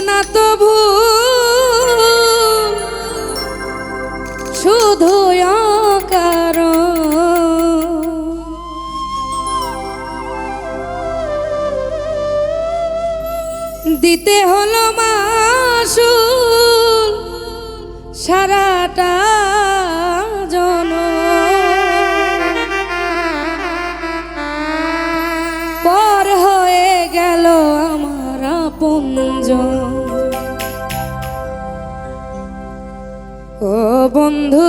না তবু শুধু কার দিতে হলো মাসুল সারাটা ও বন্ধু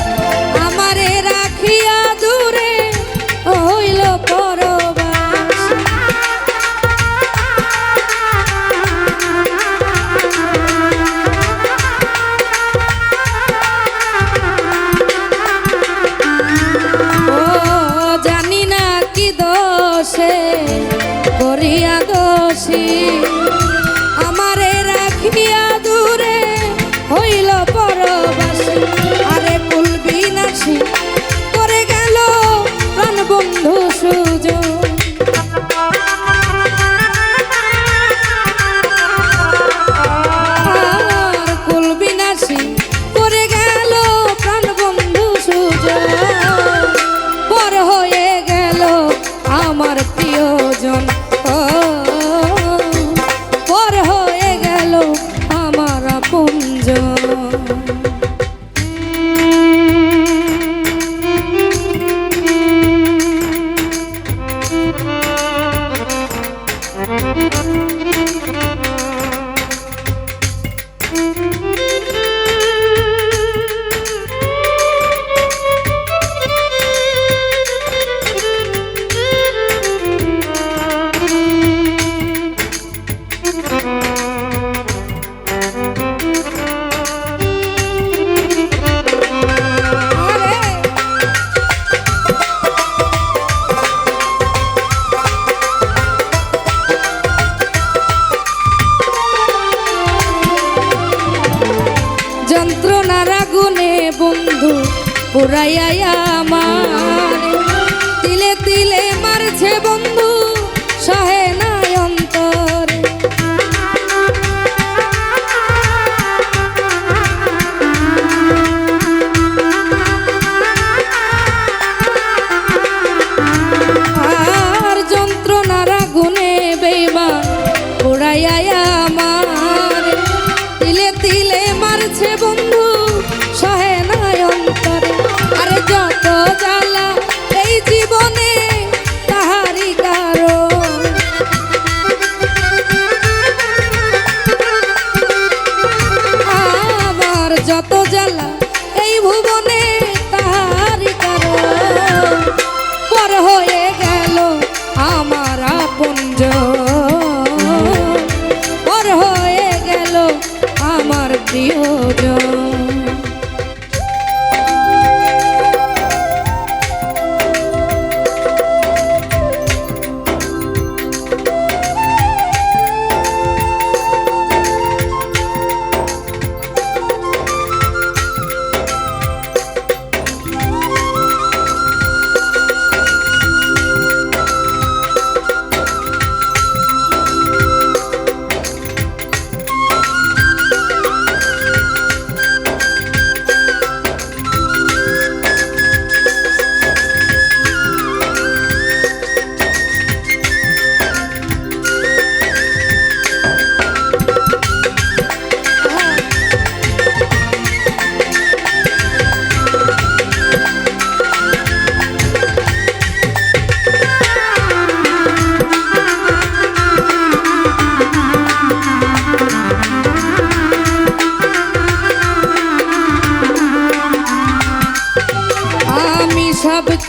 হারাইয়া আমার। তিলে তিলে মারছে বন্ধু।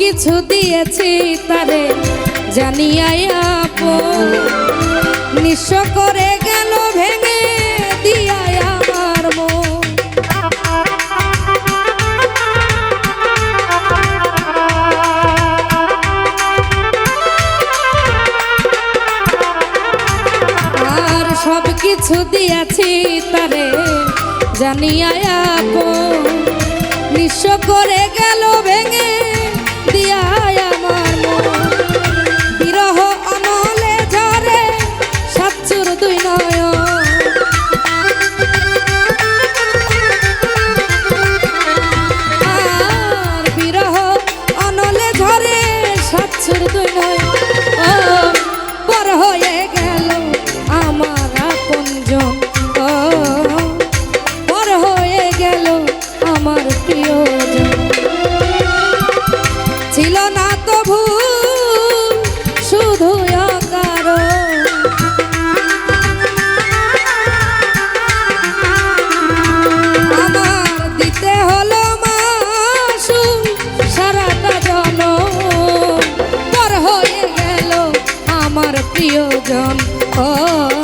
কিছু দিয়েছি তারে জানিয়াই আপন। নিঃস্ব করে গেল ভেঙে আর সব কিছু দিয়েছি তারে জানিয়াই আপন। সাচ্ছুর দুই নয় প্রিয়জন। ও